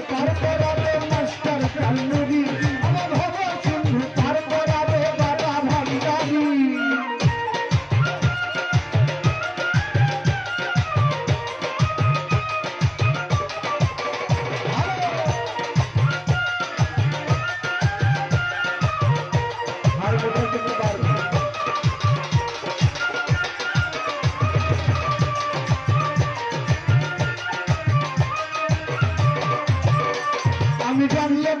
cara, cara. আমি জানলে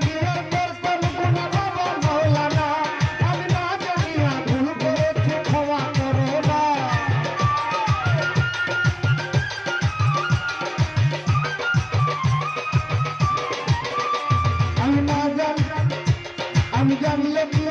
I'm gonna love you.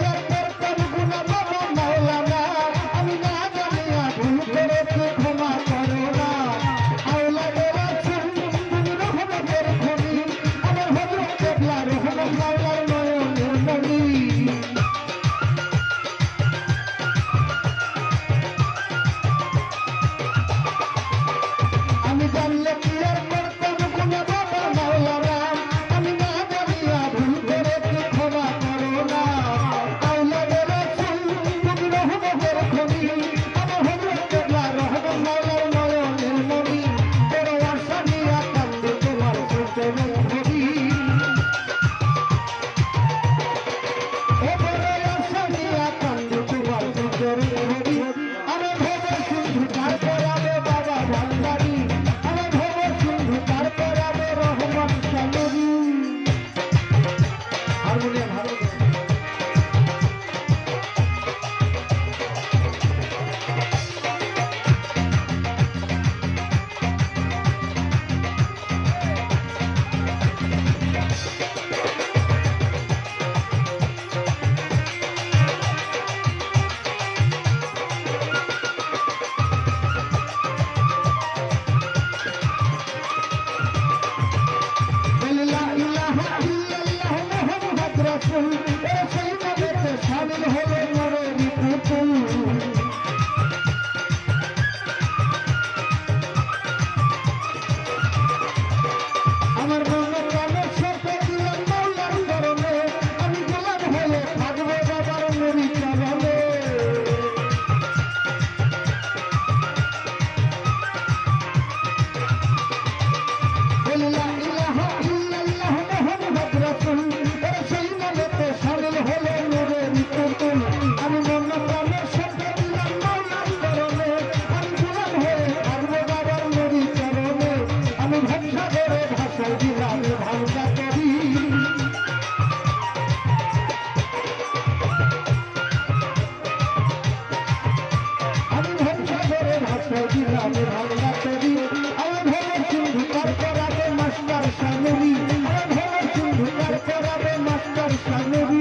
Master সামনে